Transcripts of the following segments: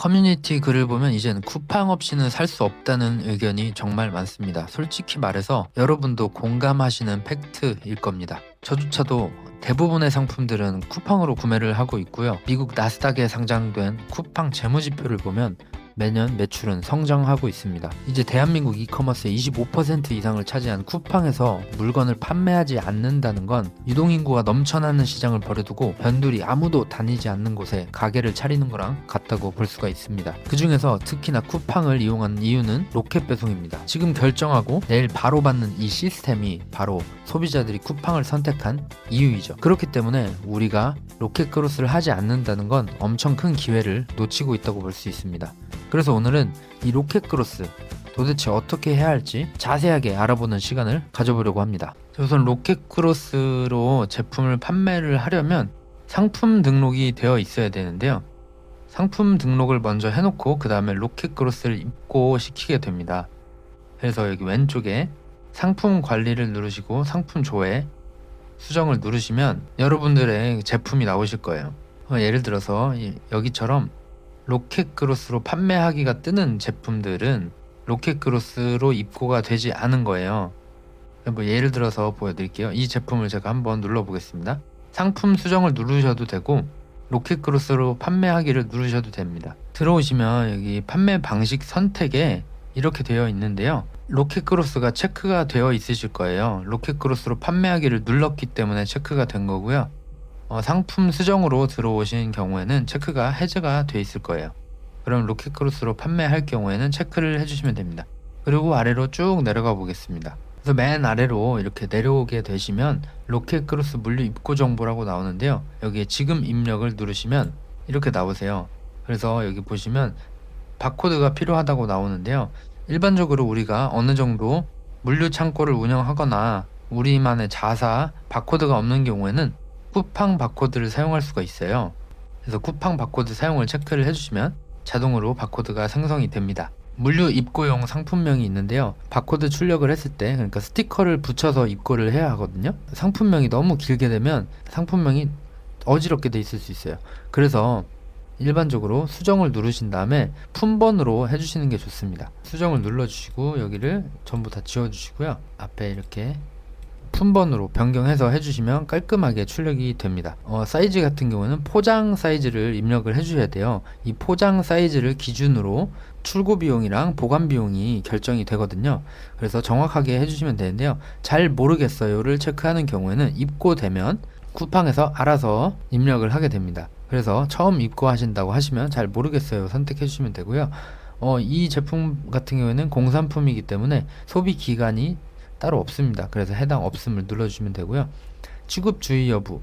커뮤니티 글을 보면 이제는 쿠팡 없이는 살 수 없다는 의견이 정말 많습니다. 솔직히 말해서 여러분도 공감하시는 팩트일 겁니다. 저조차도 대부분의 상품들은 쿠팡으로 구매를 하고 있고요. 미국 나스닥에 상장된 쿠팡 재무지표를 보면 매년 매출은 성장하고 있습니다. 이제 대한민국 이커머스의 25% 이상을 차지한 쿠팡에서 물건을 판매하지 않는다는 건 유동인구가 넘쳐나는 시장을 버려두고 변두리 아무도 다니지 않는 곳에 가게를 차리는 거랑 같다고 볼 수가 있습니다. 그 중에서 특히나 쿠팡을 이용한 이유는 로켓 배송입니다. 지금 결정하고 내일 바로 받는 이 시스템이 바로 소비자들이 쿠팡을 선택한 이유이죠. 그렇기 때문에 우리가 로켓 크로스를 하지 않는다는 건 엄청 큰 기회를 놓치고 있다고 볼 수 있습니다. 그래서 오늘은 이 로켓 크로스 도대체 어떻게 해야 할지 자세하게 알아보는 시간을 가져보려고 합니다. 우선 로켓 크로스로 제품을 판매를 하려면 상품 등록이 되어 있어야 되는데요. 상품 등록을 먼저 해놓고 그 다음에 로켓 크로스를 입고 시키게 됩니다. 그래서 여기 왼쪽에 상품 관리를 누르시고 상품 조회 수정을 누르시면 여러분들의 제품이 나오실 거예요. 어, 예를 들어서 이- 여기처럼 로켓 크로스로 판매하기가 뜨는 제품들은 로켓 크로스로 입고가 되지 않은 거예요. 뭐 예를 들어서 보여드릴게요. 이 제품을 제가 한번 눌러보겠습니다. 상품 수정을 누르셔도 되고 로켓 크로스로 판매하기를 누르셔도 됩니다. 들어오시면 여기 판매 방식 선택에 이렇게 되어 있는데요. 로켓 크로스가 체크가 되어 있으실 거예요. 로켓 크로스로 판매하기를 눌렀기 때문에 체크가 된 거고요. 어, 상품 수정으로 들어오신 경우에는 체크가 해제가 돼 있을 거예요. 그럼 로켓 크로스로 판매할 경우에는 체크를 해주시면 됩니다. 그리고 아래로 쭉 내려가 보겠습니다. 그래서 맨 아래로 이렇게 내려오게 되시면 로켓 크로스 물류 입고 정보라고 나오는데요. 여기에 지금 입력을 누르시면 이렇게 나오세요. 그래서 여기 보시면 바코드가 필요하다고 나오는데요. 일반적으로 우리가 어느 정도 물류 창고를 운영하거나 우리만의 자사 바코드가 없는 경우에는 쿠팡 바코드를 사용할 수가 있어요. 그래서 쿠팡 바코드 사용을 체크를 해주시면 자동으로 바코드가 생성이 됩니다. 물류 입고용 상품명이 있는데요. 바코드 출력을 했을 때, 그러니까 스티커를 붙여서 입고를 해야 하거든요. 상품명이 너무 길게 되면 상품명이 어지럽게 돼 있을 수 있어요. 그래서 일반적으로 수정을 누르신 다음에 품번으로 해주시는 게 좋습니다. 수정을 눌러주시고 여기를 전부 다 지워주시고요. 앞에 이렇게 품번으로 변경해서 해주시면 깔끔하게 출력이 됩니다. 어, 사이즈 같은 경우는 포장 사이즈를 입력을 해주셔야 돼요. 이 포장 사이즈를 기준으로 출고 비용이랑 보관 비용이 결정이 되거든요. 그래서 정확하게 해주시면 되는데요. 잘 모르겠어요를 체크하는 경우에는 입고 되면 쿠팡에서 알아서 입력을 하게 됩니다. 그래서 처음 입고하신다고 하시면 잘 모르겠어요 선택해 주시면 되고요. 어, 이 제품 같은 경우에는 공산품이기 때문에 소비 기간이 따로 없습니다. 그래서 해당 없음을 눌러주시면 되고요. 취급 주의 여부,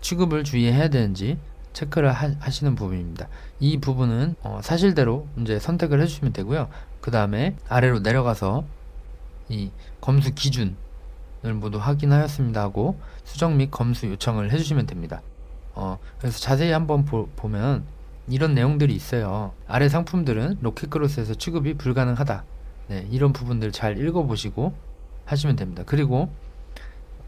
취급을 주의해야 되는지 체크를 하, 시는 부분입니다. 이 부분은 어, 사실대로 이제 선택을 해주시면 되고요. 그 다음에 아래로 내려가서 이 검수 기준을 모두 확인하였습니다 하고 수정 및 검수 요청을 해주시면 됩니다. 어, 그래서 자세히 한번 보, 보면 이런 내용들이 있어요. 아래 상품들은 로켓크로스에서 취급이 불가능하다. 네, 이런 부분들 잘 읽어보시고 하시면 됩니다. 그리고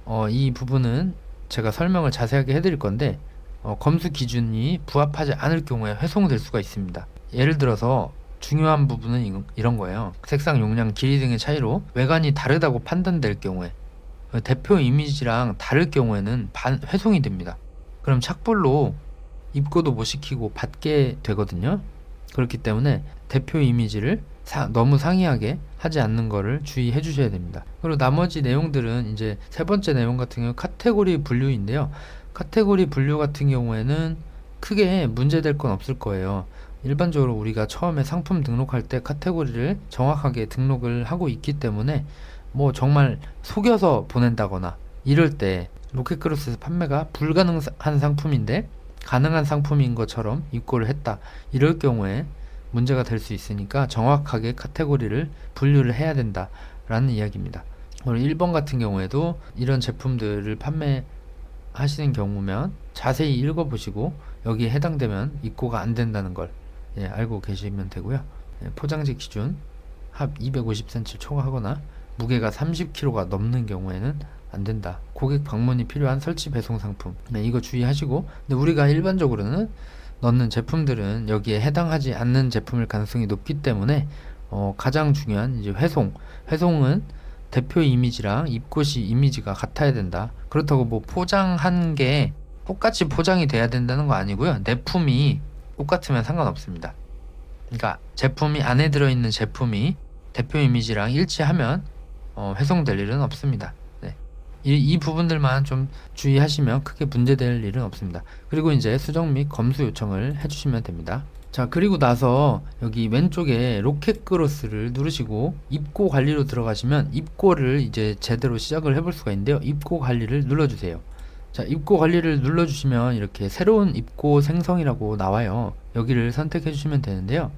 어, 이 부분은 제가 설명을 자세하게 해드릴 건데 어, 검수 기준이 부합하지 않을 경우에 회송될 수가 있습니다. 예를 들어서 중요한 부분은 이, 이런 거예요. 색상, 용량, 길이 등의 차이로 외관이 다르다고 판단될 경우에 어, 대표 이미지랑 다를 경우에는 반, 회송이 됩니다. 그럼 착불로 입고도 못 시키고 받게 되거든요. 그렇기 때문에 대표 이미지를 사, 너무 상이하게 하지 않는 거를 주의해 주셔야 됩니다. 그리고 나머지 내용들은 이제 세 번째 내용 같은 경우 카테고리 분류인데요. 카테고리 분류 같은 경우에는 크게 문제될 건 없을 거예요. 일반적으로 우리가 처음에 상품 등록할 때 카테고리를 정확하게 등록을 하고 있기 때문에 뭐 정말 속여서 보낸다거나 이럴 때 로켓크로스에서 판매가 불가능한 상품인데 가능한 상품인 것처럼 입고를 했다. 이럴 경우에 문제가 될 수 있으니까 정확하게 카테고리를 분류를 해야 된다라는 이야기입니다. 그리고 1번 같은 경우에도 이런 제품들을 판매하시는 경우면 자세히 읽어보시고 여기에 해당되면 입고가 안 된다는 걸 예, 알고 계시면 되고요. 예, 포장지 기준 합 250cm 초과하거나 무게가 30kg가 넘는 경우에는 안 된다. 고객 방문이 필요한 설치 배송 상품. 네, 이거 주의하시고. 근데 우리가 일반적으로는 넣는 제품들은 여기에 해당하지 않는 제품일 가능성이 높기 때문에 어, 가장 중요한 이제 회송. 회송은 대표 이미지랑 입고시 이미지가 같아야 된다. 그렇다고 뭐 포장한 게 똑같이 포장이 돼야 된다는 거 아니고요. 내품이 똑같으면 상관없습니다. 그러니까 제품이 안에 들어있는 제품이 대표 이미지랑 일치하면 어, 회송될 일은 없습니다. 네. 이, 이 부분들만 좀 주의하시면 크게 문제될 일은 없습니다. 그리고 이제 수정 및 검수 요청을 해주시면 됩니다. 자 그리고 나서 여기 왼쪽에 로켓 크로스를 누르시고 입고 관리로 들어가시면 입고를 이제 제대로 시작을 해볼 수가 있는데요. 입고 관리를 눌러주세요. 자 입고 관리를 눌러주시면 이렇게 새로운 입고 생성이라고 나와요. 여기를 선택해 주시면 되는데요.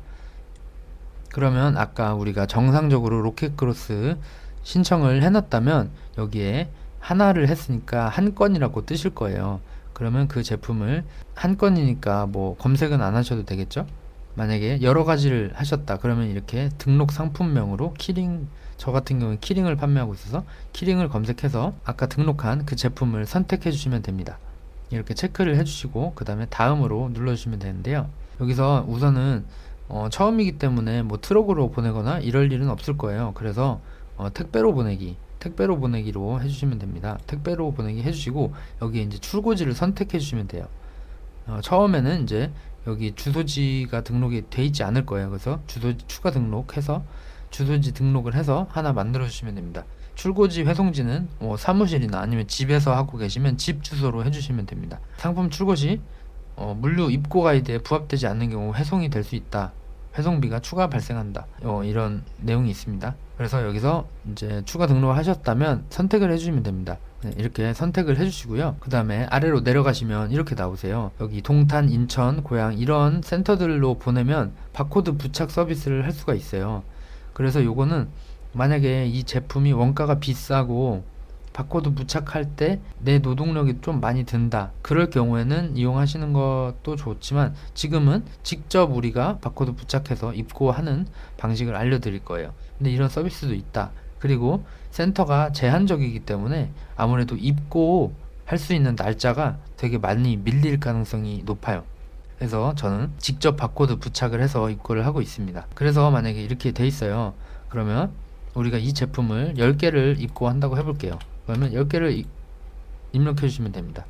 그러면 아까 우리가 정상적으로 로켓 크로스 신청을 해놨다면 여기에 하나를 했으니까 한 건이라고 뜨실 거예요. 그러면 그 제품을 한 건이니까 뭐 검색은 안 하셔도 되겠죠? 만약에 여러 가지를 하셨다 그러면 이렇게 등록 상품명으로 키링 저 같은 경우는 키링을 판매하고 있어서 키링을 검색해서 아까 등록한 그 제품을 선택해 주시면 됩니다. 이렇게 체크를 해 주시고 그 다음에 다음으로 눌러 주시면 되는데요. 여기서 우선은 어, 처음이기 때문에 뭐 트럭으로 보내거나 이럴 일은 없을 거예요. 그래서 어, 택배로 보내기 택배로 보내기로 해주시면 됩니다. 택배로 보내기 해주시고 여기 이제 출고지를 선택해 주시면 돼요. 어, 처음에는 이제 여기 주소지가 등록이 돼 있지 않을 거예요. 그래서 주소지 추가 등록해서 주소지 등록을 해서 하나 만들어 주시면 됩니다. 출고지 회송지는 뭐 사무실이나 아니면 집에서 하고 계시면 집 주소로 해주시면 됩니다. 상품 출고시 어, 물류 입고 가이드에 부합되지 않는 경우 회송이 될 수 있다. 회송비가 추가 발생한다. 어, 이런 내용이 있습니다. 그래서 여기서 이제 추가 등록을 하셨다면 선택을 해주시면 됩니다. 네, 이렇게 선택을 해주시고요. 그 다음에 아래로 내려가시면 이렇게 나오세요. 여기 동탄, 인천, 고양 이런 센터들로 보내면 바코드 부착 서비스를 할 수가 있어요. 그래서 요거는 만약에 이 제품이 원가가 비싸고 바코드 부착할 때 내 노동력이 좀 많이 든다. 그럴 경우에는 이용하시는 것도 좋지만 지금은 직접 우리가 바코드 부착해서 입고하는 방식을 알려드릴 거예요. 근데 이런 서비스도 있다. 그리고 센터가 제한적이기 때문에 아무래도 입고 할 수 있는 날짜가 되게 많이 밀릴 가능성이 높아요. 그래서 저는 직접 바코드 부착을 해서 입고를 하고 있습니다. 그래서 만약에 이렇게 돼 있어요. 그러면 우리가 이 제품을 10개를 입고한다고 해볼게요. 그러면 10개를 입력해 주시면 됩니다.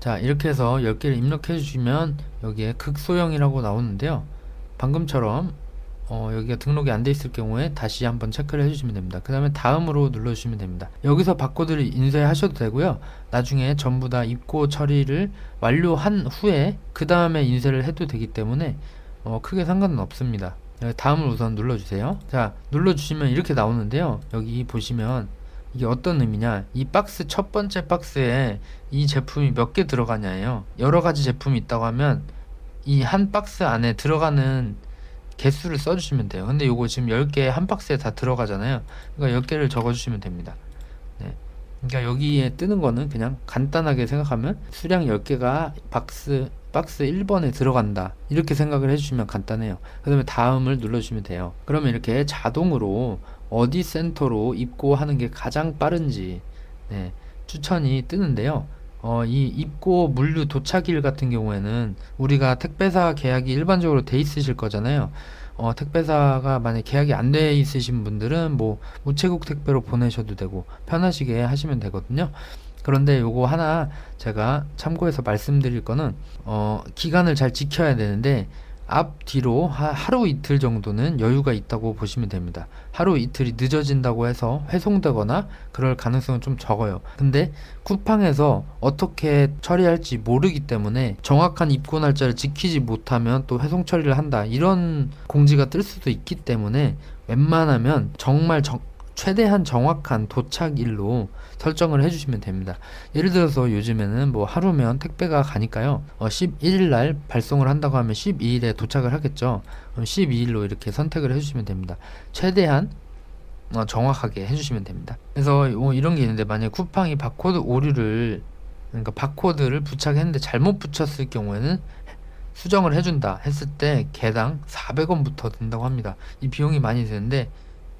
자 이렇게 해서 10개를 입력해 주시면 여기에 극소형이라고 나오는데요. 방금처럼 어, 여기가 등록이 안 돼 있을 경우에 다시 한번 체크를 해주시면 됩니다. 그 다음에 다음으로 눌러주시면 됩니다. 여기서 바코드를 인쇄하셔도 되고요. 나중에 전부 다 입고 처리를 완료한 후에 그 다음에 인쇄를 해도 되기 때문에 어, 크게 상관은 없습니다. 다음을 우선 눌러주세요. 자 눌러주시면 이렇게 나오는데요. 여기 보시면 이게 어떤 의미냐? 이 박스 첫 번째 박스에 이 제품이 몇 개 들어가냐예요. 여러 가지 제품이 있다고 하면 이 한 박스 안에 들어가는 개수를 써주시면 돼요. 근데 요거 지금 10개 한 박스에 다 들어가잖아요. 그러니까 10개를 적어주시면 됩니다. 네. 그러니까 여기에 뜨는 거는 그냥 간단하게 생각하면 수량 10개가 박스 박스 1번에 들어간다. 이렇게 생각을 해주시면 간단해요. 그 다음에 다음을 눌러주시면 돼요. 그러면 이렇게 자동으로 어디 센터로 입고하는 게 가장 빠른지 네, 추천이 뜨는데요. 어, 이 입고 물류 도착일 같은 경우에는 우리가 택배사 계약이 일반적으로 돼 있으실 거잖아요. 어, 택배사가 만약 계약이 안 돼 있으신 분들은 뭐 우체국 택배로 보내셔도 되고 편하시게 하시면 되거든요 그런데 요거 하나 제가 참고해서 말씀드릴 거는 어, 기간을 잘 지켜야 되는데 앞 뒤로 하, 하루 이틀 정도는 여유가 있다고 보시면 됩니다. 하루 이틀이 늦어진다고 해서 회송되거나 그럴 가능성은 좀 적어요. 근데 쿠팡에서 어떻게 처리할지 모르기 때문에 정확한 입고 날짜를 지키지 못하면 또 회송 처리를 한다. 이런 공지가 뜰 수도 있기 때문에 웬만하면 정말 정, 최대한 정확한 도착일로 설정을 해주시면 됩니다. 예를 들어서 요즘에는 뭐 하루면 택배가 가니까요. 어 11일 날 발송을 한다고 하면 12일에 도착을 하겠죠. 그럼 12일로 이렇게 선택을 해주시면 됩니다. 최대한 어 정확하게 해주시면 됩니다. 그래서 뭐 이런 게 있는데 만약 쿠팡이 바코드 오류를 그러니까 바코드를 부착했는데 잘못 붙였을 경우에는 수정을 해준다 했을 때 개당 400원부터 든다고 합니다. 이 비용이 많이 드는데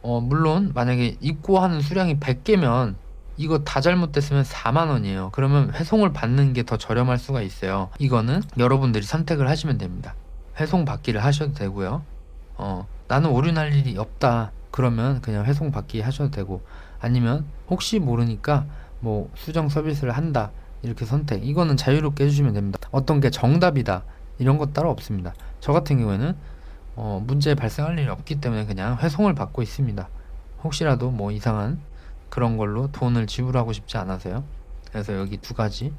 어, 물론 만약에 입고 하는 수량이 100개면 이거 다 잘못됐으면 4만 원이에요. 그러면 회송을 받는 게 더 저렴할 수가 있어요. 이거는 여러분들이 선택을 하시면 됩니다. 회송 받기를 하셔도 되고요. 어, 나는 오류 날 일이 없다. 그러면 그냥 회송 받기 하셔도 되고 아니면 혹시 모르니까 뭐 수정 서비스를 한다. 이렇게 선택. 이거는 자유롭게 해주시면 됩니다. 어떤 게 정답이다. 이런 것 따로 없습니다. 저 같은 경우에는 어, 문제 발생할 일이 없기 때문에 그냥 회송을 받고 있습니다. 혹시라도 뭐 이상한 그런 걸로 돈을 지불하고 싶지 않아서요. 그래서 여기 두 가지.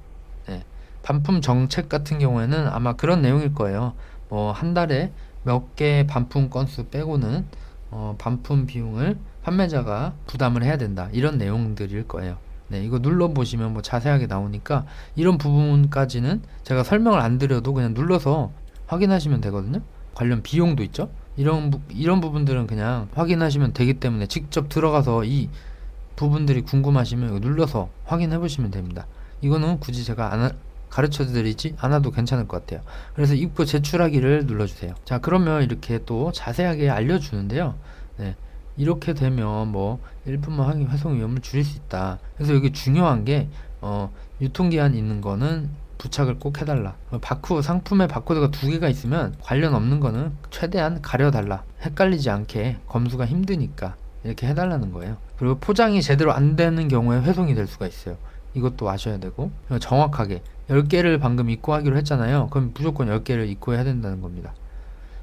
네. 반품 정책 같은 경우에는 아마 그런 내용일 거예요. 뭐 한 달에 몇 개 반품 건수 빼고는 어, 반품 비용을 판매자가 부담을 해야 된다. 이런 내용들일 거예요. 네, 이거 눌러 보시면 뭐 자세하게 나오니까 이런 부분까지는 제가 설명을 안 드려도 그냥 눌러서 확인하시면 되거든요. 관련 비용도 있죠. 이런 부, 이런 부분들은 그냥 확인하시면 되기 때문에 직접 들어가서 이 부분들이 궁금하시면 눌러서 확인해 보시면 됩니다. 이거는 굳이 제가 안 가르쳐 드리지 않아도 괜찮을 것 같아요. 그래서 입고 제출하기를 눌러주세요. 자, 그러면 이렇게 또 자세하게 알려주는데요. 네. 이렇게 되면 뭐 일품만 확인 회송 위험을 줄일 수 있다. 그래서 여기 중요한 게 어, 유통기한 있는 거는 부착을 꼭 해달라. 어, 바쿠 상품에 바코드가 두 개가 있으면 관련 없는 거는 최대한 가려달라. 헷갈리지 않게 검수가 힘드니까 이렇게 해달라는 거예요. 그리고 포장이 제대로 안 되는 경우에 회송이 될 수가 있어요. 이것도 아셔야 되고 정확하게 10개를 방금 입고하기로 했잖아요. 그럼 무조건 10개를 입고해야 된다는 겁니다.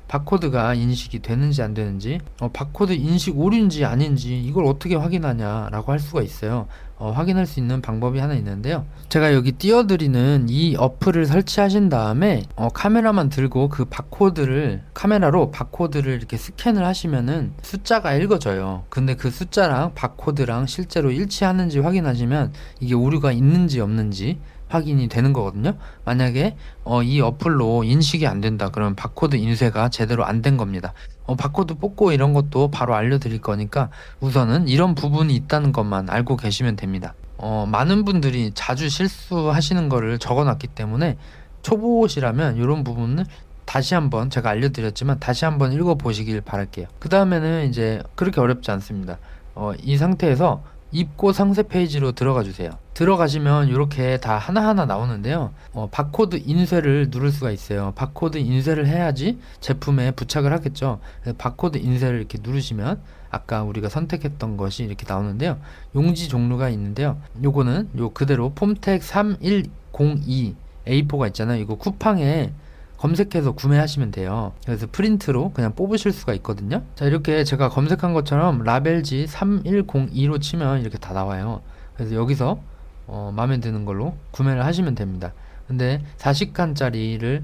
바코드가 인식이 되는지 안 되는지 어, 바코드 인식 오류인지 아닌지 이걸 어떻게 확인하냐라고 할 수가 있어요 어, 확인할 수 있는 방법이 하나 있는데요. 제가 여기 띄워드리는 이 어플을 설치하신 다음에 어, 카메라만 들고 그 바코드를 카메라로 바코드를 이렇게 스캔을 하시면은 숫자가 읽어져요. 근데 그 숫자랑 바코드랑 실제로 일치하는지 확인하시면 이게 오류가 있는지 없는지 확인이 되는 거거든요. 만약에 어, 이 어플로 인식이 안 된다 그러면 바코드 인쇄가 제대로 안 된 겁니다. 어, 바코드 뽑고 이런 것도 바로 알려드릴 거니까 우선은 이런 부분이 있다는 것만 알고 계시면 됩니다. 어, 많은 분들이 자주 실수하시는 거를 적어놨기 때문에 초보시라면 이런 부분을 다시 한번 제가 알려드렸지만 다시 한번 읽어보시길 바랄게요. 그 다음에는 이제 그렇게 어렵지 않습니다. 어, 이 상태에서 입고 상세 페이지로 들어가 주세요. 들어가시면 이렇게 다 하나하나 나오는데요. 어, 바코드 인쇄를 누를 수가 있어요. 바코드 인쇄를 해야지 제품에 부착을 하겠죠. 바코드 인쇄를 이렇게 누르시면 아까 우리가 선택했던 것이 이렇게 나오는데요. 용지 종류가 있는데요. 요거는 요 그대로 폼텍 3102 A4가 있잖아요. 이거 쿠팡에 검색해서 구매하시면 돼요. 그래서 프린트로 그냥 뽑으실 수가 있거든요. 자, 이렇게 제가 검색한 것처럼 라벨지 3102로 치면 이렇게 다 나와요. 그래서 여기서 어, 마음에 드는 걸로 구매를 하시면 됩니다. 근데 40칸짜리를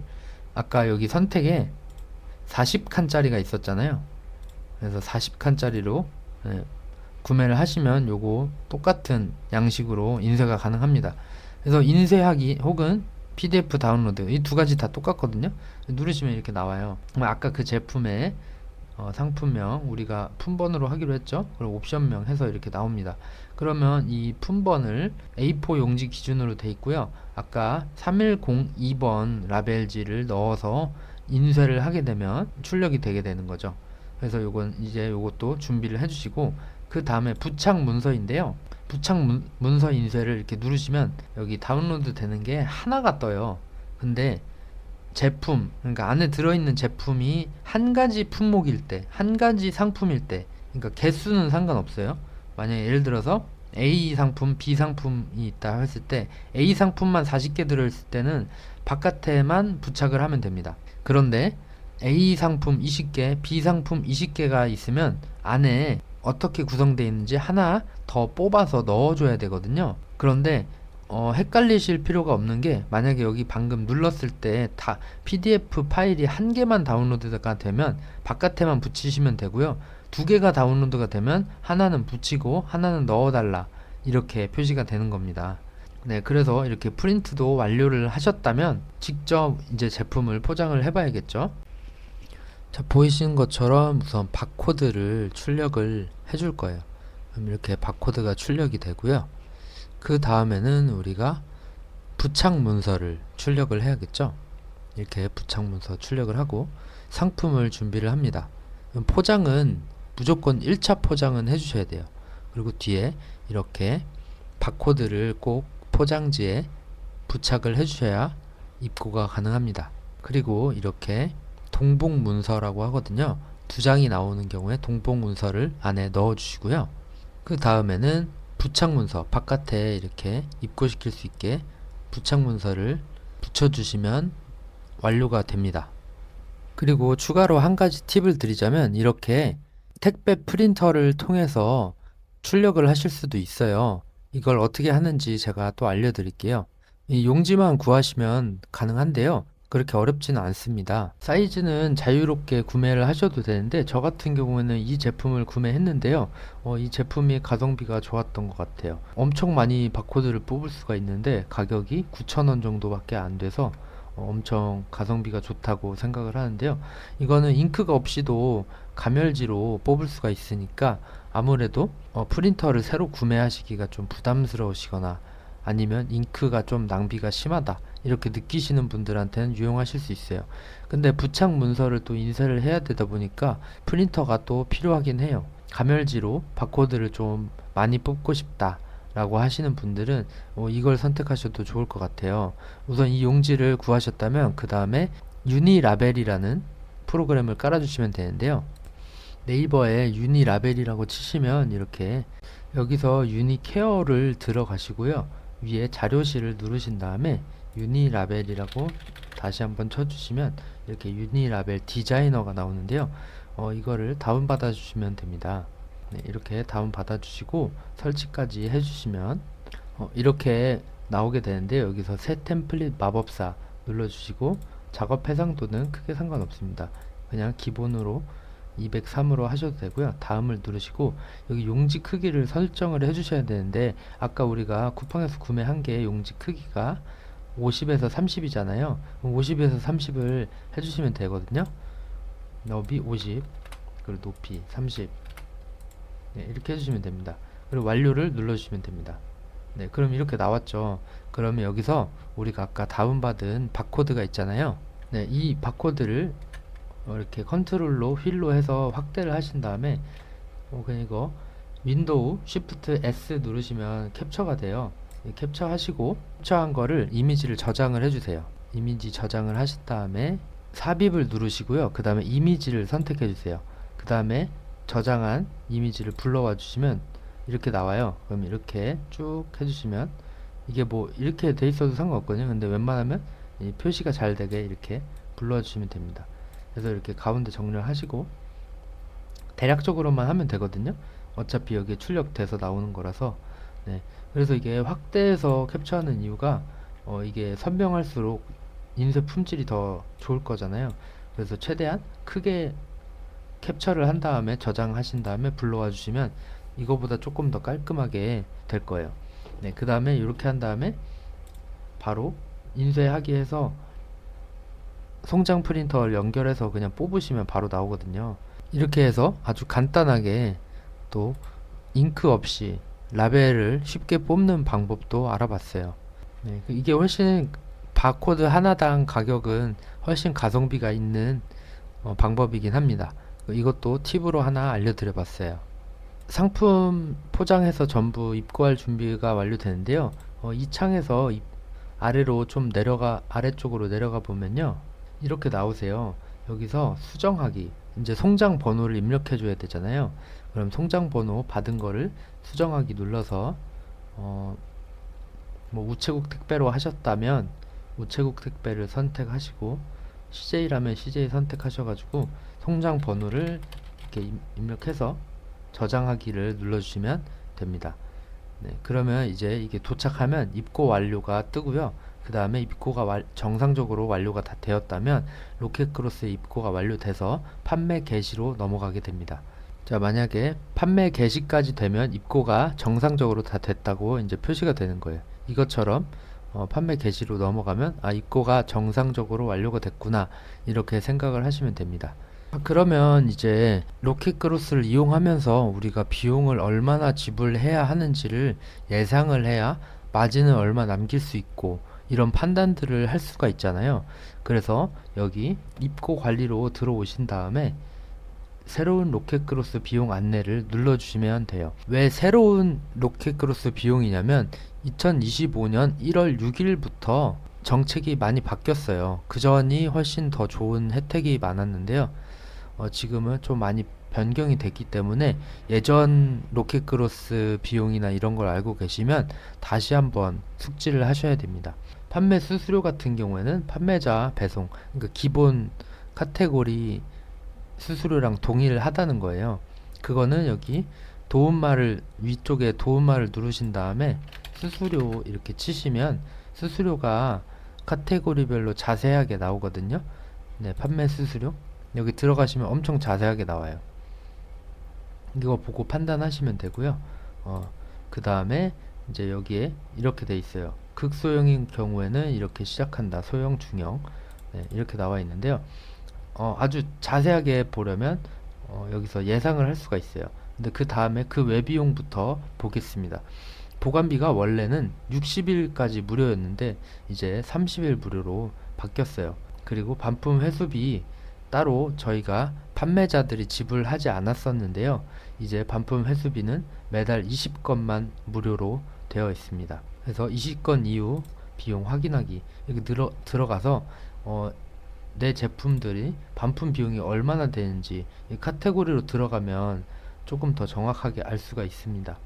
아까 여기 선택에 40칸짜리가 있었잖아요. 그래서 40칸짜리로 네, 구매를 하시면 요거 똑같은 양식으로 인쇄가 가능합니다. 그래서 인쇄하기 혹은 PDF 다운로드 이 두 가지 다 똑같거든요. 누르시면 이렇게 나와요. 아까 그 제품의 어, 상품명 우리가 품번으로 하기로 했죠. 그리고 옵션명 해서 이렇게 나옵니다. 그러면 이 품번을 A4 용지 기준으로 돼 있고요. 아까 3102번 라벨지를 넣어서 인쇄를 하게 되면 출력이 되게 되는 거죠. 그래서 요건 이제 요것도 준비를 해주시고 그 다음에 부착 문서인데요. 부착 문, 문서 인쇄를 이렇게 누르시면 여기 다운로드 되는 게 하나가 떠요. 근데 제품, 그러니까 안에 들어있는 제품이 한 가지 품목일 때, 한 가지 상품일 때, 그러니까 개수는 상관없어요. 만약에 예를 들어서 A 상품, B 상품이 있다 했을 때 A 상품만 40개 들어있을 때는 바깥에만 부착을 하면 됩니다. 그런데 A 상품 20개, B 상품 20개가 있으면 안에 어떻게 구성되어 있는지 하나 더 뽑아서 넣어줘야 되거든요. 그런데 어, 헷갈리실 필요가 없는 게 만약에 여기 방금 눌렀을 때 다 PDF 파일이 한 개만 다운로드가 되면 바깥에만 붙이시면 되고요. 두 개가 다운로드가 되면 하나는 붙이고 하나는 넣어달라 이렇게 표시가 되는 겁니다. 네, 그래서 이렇게 프린트도 완료를 하셨다면 직접 이제 제품을 포장을 해봐야겠죠. 자, 보이시는 것처럼 우선 바코드를 출력을 해줄 거예요. 그럼 이렇게 바코드가 출력이 되고요. 그 다음에는 우리가 부착 문서를 출력을 해야겠죠. 이렇게 부착 문서 출력을 하고 상품을 준비를 합니다. 포장은 무조건 1차 포장은 해주셔야 돼요. 그리고 뒤에 이렇게 바코드를 꼭 포장지에 부착을 해주셔야 입고가 가능합니다. 그리고 이렇게 동봉 문서라고 하거든요. 두 장이 나오는 경우에 동봉 문서를 안에 넣어 주시고요. 그 다음에는 부착 문서 바깥에 이렇게 입고시킬 수 있게 부착 문서를 붙여주시면 완료가 됩니다. 그리고 추가로 한 가지 팁을 드리자면 이렇게 택배 프린터를 통해서 출력을 하실 수도 있어요. 이걸 어떻게 하는지 제가 또 알려드릴게요. 이 용지만 구하시면 가능한데요. 그렇게 어렵지는 않습니다. 사이즈는 자유롭게 구매를 하셔도 되는데 저 같은 경우에는 이 제품을 구매했는데요. 어, 이 제품이 가성비가 좋았던 것 같아요. 엄청 많이 바코드를 뽑을 수가 있는데 가격이 9,000원 정도밖에 안 돼서 어, 엄청 가성비가 좋다고 생각을 하는데요. 이거는 잉크가 없이도 가멸지로 뽑을 수가 있으니까 아무래도 어, 프린터를 새로 구매하시기가 좀 부담스러우시거나 아니면 잉크가 좀 낭비가 심하다 이렇게 느끼시는 분들한테는 유용하실 수 있어요. 근데 부착 문서를 또 인쇄를 해야 되다 보니까 프린터가 또 필요하긴 해요. 가멸지로 바코드를 좀 많이 뽑고 싶다. 라고 하시는 분들은 어, 이걸 선택하셔도 좋을 것 같아요. 우선 이 용지를 구하셨다면 그 다음에 유니라벨이라는 프로그램을 깔아주시면 되는데요. 네이버에 유니라벨이라고 치시면 이렇게 여기서 유니케어를 들어가시고요. 위에 자료실을 누르신 다음에 유니라벨이라고 다시 한번 쳐주시면 이렇게 유니라벨 디자이너가 나오는데요. 어, 이거를 다운받아 주시면 됩니다. 네, 이렇게 다운받아 주시고 설치까지 해주시면 어, 이렇게 나오게 되는데 여기서 새 템플릿 마법사 눌러주시고 작업 해상도는 크게 상관없습니다. 그냥 기본으로 203으로 하셔도 되고요. 다음을 누르시고 여기 용지 크기를 설정을 해주셔야 되는데 아까 우리가 쿠팡에서 구매한 게 용지 크기가 50에서 30이잖아요. 50에서 30을 해주시면 되거든요. 너비 50 그리고 높이 30 네, 이렇게 해주시면 됩니다. 그리고 완료를 눌러주시면 됩니다. 네, 그럼 이렇게 나왔죠. 그러면 여기서 우리가 아까 다운받은 바코드가 있잖아요. 네, 이 바코드를 어, 이렇게 컨트롤로 휠로 해서 확대를 하신 다음에 어, 그냥 이거 윈도우 쉬프트 S 누르시면 캡처가 돼요. 이 캡처 하시고 캡처한 거를 이미지를 저장을 해주세요. 이미지 저장을 하신 다음에 삽입을 누르시고요. 그 다음에 이미지를 선택해 주세요. 그 다음에 저장한 이미지를 불러와 주시면 이렇게 나와요. 그럼 이렇게 쭉 해주시면 이게 뭐 이렇게 돼 있어도 상관없거든요. 근데 웬만하면 이 표시가 잘 되게 이렇게 불러와 주시면 됩니다. 그래서 이렇게 가운데 정렬 하시고 대략적으로만 하면 되거든요. 어차피 여기 출력돼서 나오는 거라서 네. 그래서 이게 확대해서 캡처하는 이유가 어 이게 선명할수록 인쇄 품질이 더 좋을 거잖아요. 그래서 최대한 크게 캡처를 한 다음에 저장하신 다음에 불러와 주시면 이거보다 조금 더 깔끔하게 될 거예요. 네, 그 다음에 이렇게 한 다음에 바로 인쇄하기 해서 송장 프린터를 연결해서 그냥 뽑으시면 바로 나오거든요. 이렇게 해서 아주 간단하게 또 잉크 없이 라벨을 쉽게 뽑는 방법도 알아봤어요. 네, 그 이게 훨씬 바코드 하나당 가격은 훨씬 가성비가 있는 어, 방법이긴 합니다. 이것도 팁으로 하나 알려드려 봤어요. 상품 포장해서 전부 입고할 준비가 완료되는데요. 어, 이 창에서 이- 아래로 좀 내려가 아래쪽으로 내려가 보면요. 이렇게 나오세요. 여기서 수정하기. 이제 송장 번호를 입력해 줘야 되잖아요. 그럼 송장 번호 받은 거를 수정하기 눌러서 어, 뭐 우체국 택배로 하셨다면 우체국 택배를 선택하시고 CJ라면 CJ 선택하셔가지고 송장 번호를 이렇게 입- 입력해서 저장하기를 눌러주시면 됩니다. 네, 그러면 이제 이게 도착하면 입고 완료가 뜨고요. 그 다음에 입고가 완- 정상적으로 완료가 다 되었다면 로켓크로스의 입고가 완료돼서 판매 개시로 넘어가게 됩니다. 자, 만약에 판매 개시까지 되면 입고가 정상적으로 다 됐다고 이제 표시가 되는 거예요. 이것처럼 어, 판매 개시로 넘어가면 아, 입고가 정상적으로 완료가 됐구나. 이렇게 생각을 하시면 됩니다. 아, 그러면 이제 로켓크로스를 이용하면서 우리가 비용을 얼마나 지불해야 하는지를 예상을 해야 마진을 얼마 남길 수 있고 이런 판단들을 할 수가 있잖아요. 그래서 여기 입고 관리로 들어오신 다음에 새로운 로켓크로스 비용 안내를 눌러주시면 돼요. 왜 새로운 로켓크로스 비용이냐면 2025년 1월 6일부터 정책이 많이 바뀌었어요. 그 전이 훨씬 더 좋은 혜택이 많았는데요. 어, 지금은 좀 많이 변경이 됐기 때문에 예전 로켓크로스 비용이나 이런 걸 알고 계시면 다시 한번 숙지를 하셔야 됩니다. 판매 수수료 같은 경우에는 판매자 배송, 그러니까 기본 카테고리 수수료랑 동일하다는 거예요. 그거는 여기 도움말을 위쪽에 도움말을 누르신 다음에 수수료 이렇게 치시면 수수료가 카테고리별로 자세하게 나오거든요. 네, 판매 수수료. 여기 들어가시면 엄청 자세하게 나와요. 이거 보고 판단하시면 되고요. 어, 그 다음에 이제 여기에 이렇게 돼 있어요. 극소형인 경우에는 이렇게 시작한다. 소형, 중형. 네, 이렇게 나와 있는데요. 어, 아주 자세하게 보려면 어, 여기서 예상을 할 수가 있어요. 근데 그 다음에 그 외비용부터 보겠습니다. 보관비가 원래는 60일까지 무료였는데 이제 30일 무료로 바뀌었어요. 그리고 반품 회수비 따로 저희가 판매자들이 지불하지 않았었는데요. 이제 반품 회수비는 매달 20건만 무료로 되어 있습니다. 그래서 20건 이후 비용 확인하기 여기 들어, 들어가서 어, 내 제품들이 반품 비용이 얼마나 되는지 이 카테고리로 들어가면 조금 더 정확하게 알 수가 있습니다.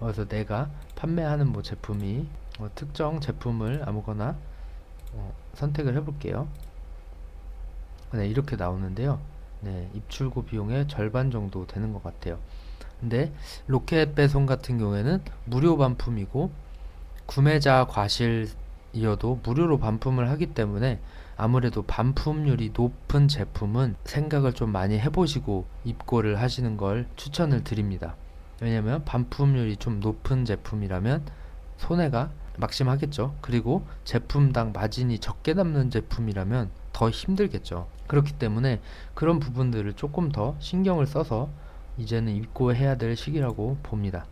그래서 내가 판매하는 뭐 제품이 어, 특정 제품을 아무거나 어, 선택을 해볼게요. 네, 이렇게 나오는데요. 네, 입출고 비용의 절반 정도 되는 것 같아요. 근데 로켓 배송 같은 경우에는 무료 반품이고 구매자 과실이어도 무료로 반품을 하기 때문에 아무래도 반품률이 높은 제품은 생각을 좀 많이 해보시고 입고를 하시는 걸 추천을 드립니다. 왜냐면 반품률이 좀 높은 제품이라면 손해가 막심하겠죠. 그리고 제품당 마진이 적게 남는 제품이라면 더 힘들겠죠. 그렇기 때문에 그런 부분들을 조금 더 신경을 써서 이제는 입고해야 될 시기라고 봅니다.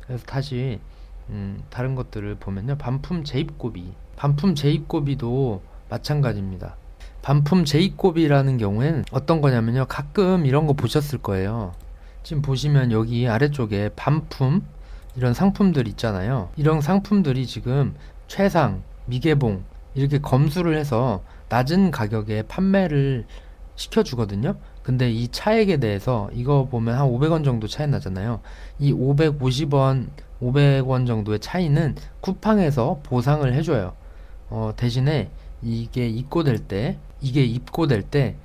그래서 다시 음, 다른 것들을 보면요. 반품 재입고비. 반품 재입고비도 마찬가지입니다. 반품 재입고비라는 경우엔 어떤 거냐면요. 가끔 이런 거 보셨을 거예요. 지금 보시면 여기 아래쪽에 반품 이런 상품들 있잖아요. 이런 상품들이 지금 최상, 미개봉 이렇게 검수를 해서 낮은 가격에 판매를 시켜주거든요. 근데 이 차액에 대해서 이거 보면 한 500원 정도 차이 나잖아요. 이 550원, 500원 정도의 차이는 쿠팡에서 보상을 해줘요. 어, 대신에 이게 입고될 때, 이게 입고될 때,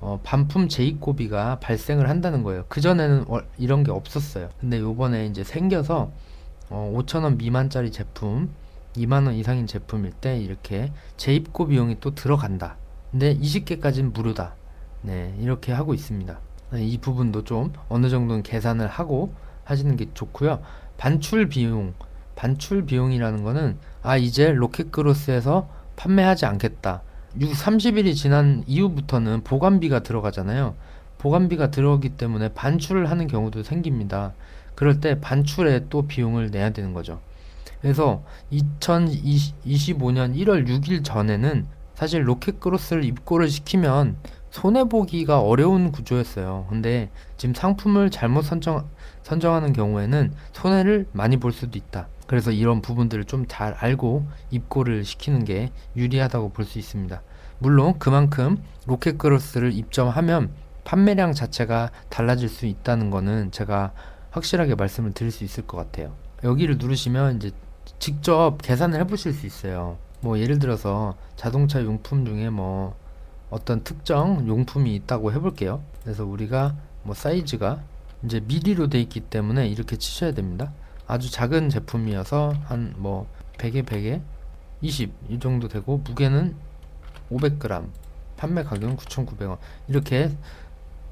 어, 반품 재입고비가 발생을 한다는 거예요. 그전에는 이런 게 없었어요. 근데 요번에 이제 생겨서 어, 5천원 미만짜리 제품, 2만원 이상인 제품일 때 이렇게 재입고 비용이 또 들어간다. 근데 20개까지는 무료다. 네, 이렇게 하고 있습니다. 네, 이 부분도 좀 어느 정도는 계산을 하고 하시는 게 좋고요. 반출 비용, 반출 비용이라는 거는 아 이제 로켓크로스에서 판매하지 않겠다. 6, 30일이 지난 이후부터는 보관비가 들어가잖아요. 보관비가 들어오기 때문에 반출을 하는 경우도 생깁니다. 그럴 때 반출에 또 비용을 내야 되는 거죠. 그래서 2025년 1월 6일 전에는 사실 로켓크로스를 입고를 시키면 손해보기가 어려운 구조였어요. 근데 지금 상품을 잘못 선정, 선정하는 경우에는 손해를 많이 볼 수도 있다. 그래서 이런 부분들을 좀 잘 알고 입고를 시키는 게 유리하다고 볼 수 있습니다. 물론 그만큼 로켓크로스를 입점하면 판매량 자체가 달라질 수 있다는 거는 제가 확실하게 말씀을 드릴 수 있을 것 같아요. 여기를 누르시면 이제 직접 계산을 해 보실 수 있어요. 뭐 예를 들어서 자동차 용품 중에 뭐 어떤 특정 용품이 있다고 해볼게요. 그래서 우리가 뭐 사이즈가 이제 미리로 돼 있기 때문에 이렇게 치셔야 됩니다. 아주 작은 제품이어서 한 뭐 100에 100에 20 이 정도 되고 무게는 500g 판매 가격은 9,900원 이렇게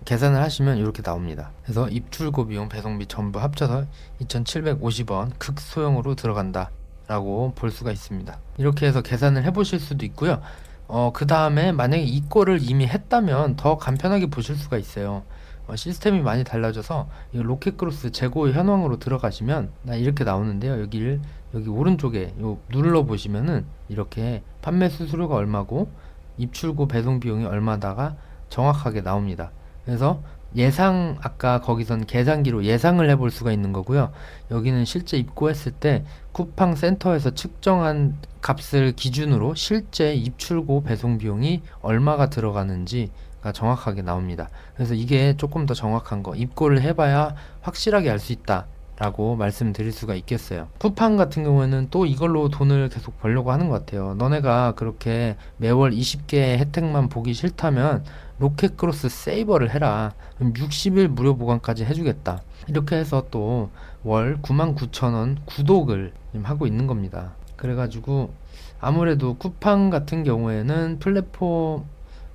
계산을 하시면 이렇게 나옵니다. 그래서 입출고 비용 배송비 전부 합쳐서 2,750원 극소형으로 들어간다 라고 볼 수가 있습니다. 이렇게 해서 계산을 해 보실 수도 있고요. 어, 그 다음에 만약에 이 거를 이미 했다면 더 간편하게 보실 수가 있어요. 어, 시스템이 많이 달라져서 이 로켓크로스 재고 현황으로 들어가시면 나 이렇게 나오는데요. 여기를 여기 오른쪽에 요 눌러 보시면은 이렇게 판매 수수료가 얼마고 입출고 배송 비용이 얼마다가 정확하게 나옵니다. 그래서 예상 아까 거기선 계산기로 예상을 해볼 수가 있는 거고요. 여기는 실제 입고했을 때 쿠팡 센터에서 측정한 값을 기준으로 실제 입출고 배송 비용이 얼마가 들어가는지가 정확하게 나옵니다. 그래서 이게 조금 더 정확한 거 입고를 해봐야 확실하게 알 수 있다. 라고 말씀드릴 수가 있겠어요. 쿠팡 같은 경우에는 또 이걸로 돈을 계속 벌려고 하는 것 같아요. 너네가 그렇게 매월 20개의 혜택만 보기 싫다면 로켓크로스 세이버를 해라. 그럼 60일 무료 보관까지 해주겠다. 이렇게 해서 또 월 99,000원 구독을 하고 있는 겁니다. 그래가지고 아무래도 쿠팡 같은 경우에는 플랫폼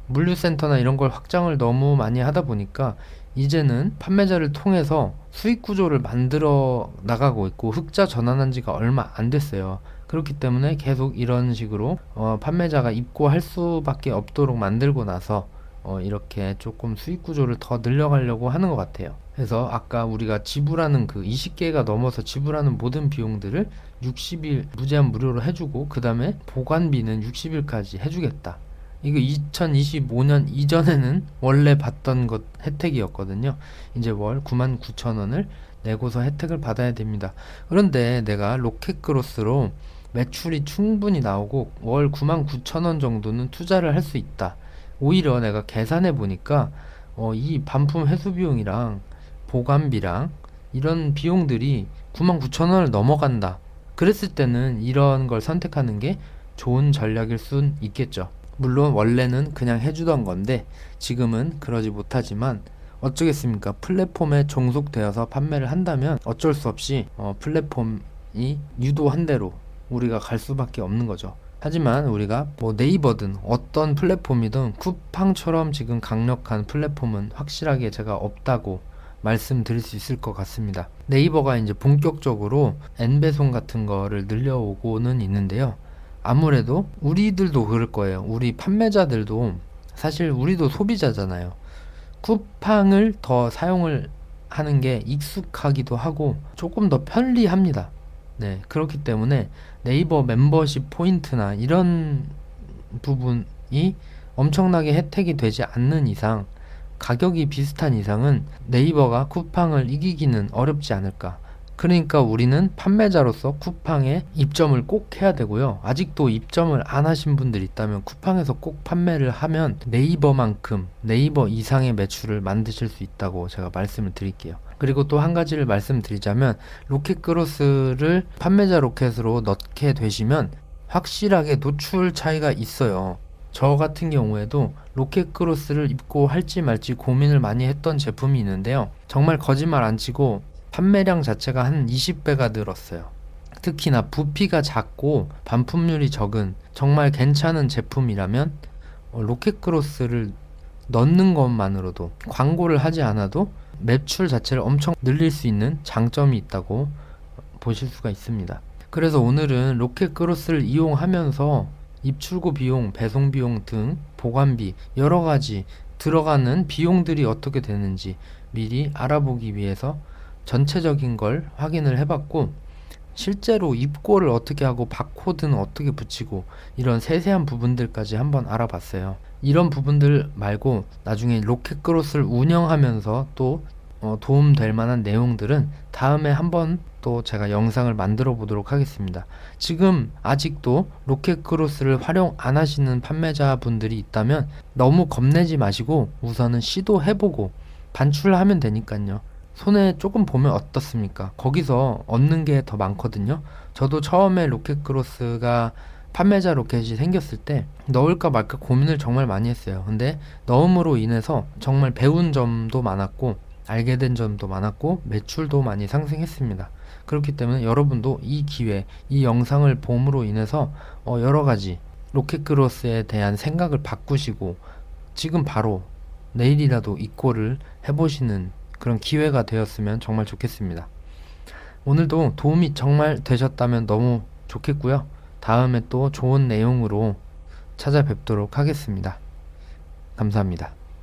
물류센터나 이런 걸 확장을 너무 많이 하다 보니까 이제는 판매자를 통해서 수익 구조를 만들어 나가고 있고 흑자 전환한 지가 얼마 안 됐어요. 그렇기 때문에 계속 이런 식으로 어, 판매자가 입고할 수밖에 없도록 만들고 나서 어, 이렇게 조금 수익 구조를 더 늘려가려고 하는 것 같아요. 그래서 아까 우리가 지불하는 그 20개가 넘어서 지불하는 모든 비용들을 60일 무제한 무료로 해주고 그 다음에 보관비는 60일까지 해주겠다. 이거 2025년 이전에는 원래 받던 것 혜택이었거든요. 이제 월 99,000원을 내고서 혜택을 받아야 됩니다. 그런데 내가 로켓크로스로 매출이 충분히 나오고 월 99,000원 정도는 투자를 할 수 있다. 오히려 내가 계산해 보니까 어, 이 반품 회수 비용이랑 보관비랑 이런 비용들이 99,000원을 넘어간다. 그랬을 때는 이런 걸 선택하는 게 좋은 전략일 순 있겠죠. 물론 원래는 그냥 해주던 건데 지금은 그러지 못하지만 어쩌겠습니까? 플랫폼에 종속되어서 판매를 한다면 어쩔 수 없이 어, 플랫폼이 유도한 대로 우리가 갈 수밖에 없는 거죠. 하지만 우리가 뭐 네이버든 어떤 플랫폼이든 쿠팡처럼 지금 강력한 플랫폼은 확실하게 제가 없다고 말씀드릴 수 있을 것 같습니다. 네이버가 이제 본격적으로 N배송 같은 거를 늘려오고는 있는데요. 아무래도 우리들도 그럴 거예요. 우리 판매자들도 사실 우리도 소비자잖아요. 쿠팡을 더 사용을 하는 게 익숙하기도 하고 조금 더 편리합니다. 네, 그렇기 때문에 네이버 멤버십 포인트나 이런 부분이 엄청나게 혜택이 되지 않는 이상 가격이 비슷한 이상은 네이버가 쿠팡을 이기기는 어렵지 않을까. 그러니까 우리는 판매자로서 쿠팡에 입점을 꼭 해야 되고요. 아직도 입점을 안 하신 분들 있다면 쿠팡에서 꼭 판매를 하면 네이버만큼 네이버 이상의 매출을 만드실 수 있다고 제가 말씀을 드릴게요. 그리고 또 한 가지를 말씀드리자면 로켓 크로스를 판매자 로켓으로 넣게 되시면 확실하게 노출 차이가 있어요. 저 같은 경우에도 로켓 크로스를 입고 할지 말지 고민을 많이 했던 제품이 있는데요. 정말 거짓말 안 치고 판매량 자체가 한 20배가 늘었어요. 특히나 부피가 작고 반품률이 적은 정말 괜찮은 제품이라면 어, 로켓크로스를 넣는 것만으로도 광고를 하지 않아도 매출 자체를 엄청 늘릴 수 있는 장점이 있다고 보실 수가 있습니다. 그래서 오늘은 로켓크로스를 이용하면서 입출고 비용, 배송 비용 등 보관비 여러 가지 들어가는 비용들이 어떻게 되는지 미리 알아보기 위해서 전체적인 걸 확인을 해봤고 실제로 입고를 어떻게 하고 바코드는 어떻게 붙이고 이런 세세한 부분들까지 한번 알아봤어요. 이런 부분들 말고 나중에 로켓크로스를 운영하면서 또 어, 도움될 만한 내용들은 다음에 한번 또 제가 영상을 만들어 보도록 하겠습니다. 지금 아직도 로켓크로스를 활용 안 하시는 판매자 분들이 있다면 너무 겁내지 마시고 우선은 시도해보고 반출하면 되니까요. 손에 조금 보면 어떻습니까? 거기서 얻는 게 더 많거든요. 저도 처음에 로켓크로스가 판매자 로켓이 생겼을 때 넣을까 말까 고민을 정말 많이 했어요. 근데 넣음으로 인해서 정말 배운 점도 많았고 알게 된 점도 많았고 매출도 많이 상승했습니다. 그렇기 때문에 여러분도 이 기회, 이 영상을 봄으로 인해서 어 여러 가지 로켓크로스에 대한 생각을 바꾸시고 지금 바로 내일이라도 입고를 해보시는 그런 기회가 되었으면 정말 좋겠습니다. 오늘도 도움이 정말 되셨다면 너무 좋겠고요. 다음에 또 좋은 내용으로 찾아뵙도록 하겠습니다. 감사합니다.